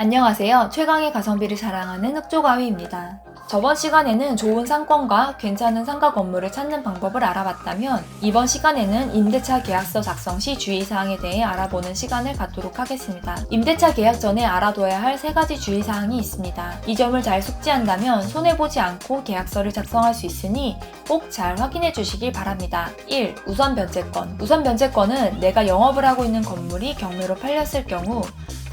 안녕하세요. 최강의 가성비를 자랑하는 흑조가위입니다. 저번 시간에는 좋은 상권과 괜찮은 상가 건물을 찾는 방법을 알아봤다면 이번 시간에는 임대차 계약서 작성 시 주의사항에 대해 알아보는 시간을 갖도록 하겠습니다. 임대차 계약 전에 알아둬야 할 세 가지 주의사항이 있습니다. 이 점을 잘 숙지한다면 손해보지 않고 계약서를 작성할 수 있으니 꼭 잘 확인해 주시길 바랍니다. 1. 우선 변제권. 우선 변제권은 내가 영업을 하고 있는 건물이 경매로 팔렸을 경우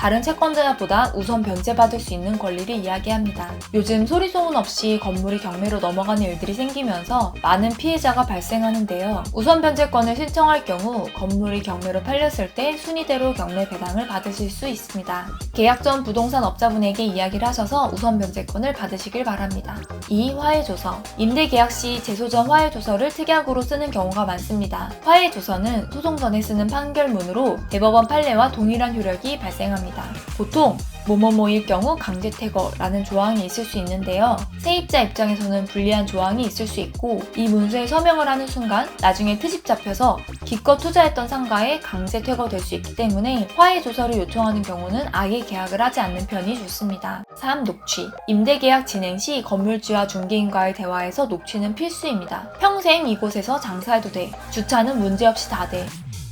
다른 채권자보다 우선 변제받을 수 있는 권리를 이야기합니다. 요즘 소리 소문 없이 건물이 경매로 넘어가는 일들이 생기면서 많은 피해자가 발생하는데요. 우선 변제권을 신청할 경우 건물이 경매로 팔렸을 때 순위대로 경매 배당을 받으실 수 있습니다. 계약 전 부동산 업자분에게 이야기를 하셔서 우선 변제권을 받으시길 바랍니다. 2. 화해조서. 임대 계약 시 제소 전 화해조서를 특약으로 쓰는 경우가 많습니다. 화해조서는 소송 전에 쓰는 판결문으로 대법원 판례와 동일한 효력이 발생합니다. 보통 뭐뭐뭐일 경우 강제 퇴거라는 조항이 있을 수 있는데요. 세입자 입장에서는 불리한 조항이 있을 수 있고 이 문서에 서명을 하는 순간 나중에 트집 잡혀서 기껏 투자했던 상가에 강제 퇴거될 수 있기 때문에 화해 조서를 요청하는 경우는 아예 계약을 하지 않는 편이 좋습니다. 3. 녹취. 임대 계약 진행 시 건물주와 중개인과의 대화에서 녹취는 필수입니다. 평생 이곳에서 장사해도 돼. 주차는 문제없이 다 돼.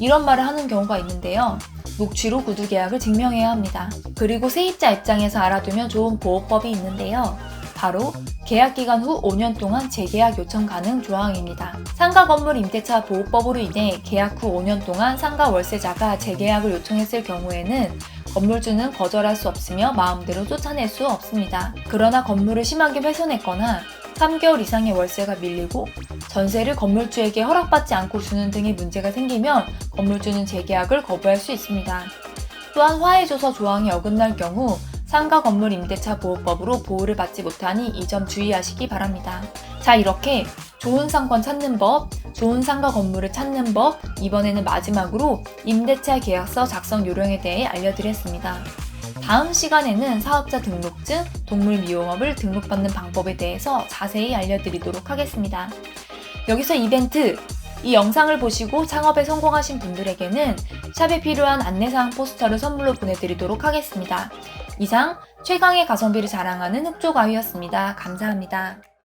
이런 말을 하는 경우가 있는데요. 녹취로 구두 계약을 증명해야 합니다. 그리고 세입자 입장에서 알아두면 좋은 보호법이 있는데요. 바로 계약 기간 후 5년 동안 재계약 요청 가능 조항입니다. 상가 건물 임대차 보호법으로 인해 계약 후 5년 동안 상가 월세자가 재계약을 요청했을 경우에는 건물주는 거절할 수 없으며 마음대로 쫓아낼 수 없습니다. 그러나 건물을 심하게 훼손했거나 3개월 이상의 월세가 밀리고 전세를 건물주에게 허락받지 않고 주는 등의 문제가 생기면 건물주는 재계약을 거부할 수 있습니다. 또한 화해조서 조항이 어긋날 경우 상가 건물 임대차 보호법으로 보호를 받지 못하니 이 점 주의하시기 바랍니다. 자, 이렇게 좋은 상권 찾는 법, 좋은 상가 건물을 찾는 법, 이번에는 마지막으로 임대차 계약서 작성 요령에 대해 알려드렸습니다. 다음 시간에는 사업자 등록증, 동물 미용업을 등록받는 방법에 대해서 자세히 알려드리도록 하겠습니다. 여기서 이벤트! 이 영상을 보시고 창업에 성공하신 분들에게는 샵에 필요한 안내사항 포스터를 선물로 보내드리도록 하겠습니다. 이상 최강의 가성비를 자랑하는 흑조가위였습니다. 감사합니다.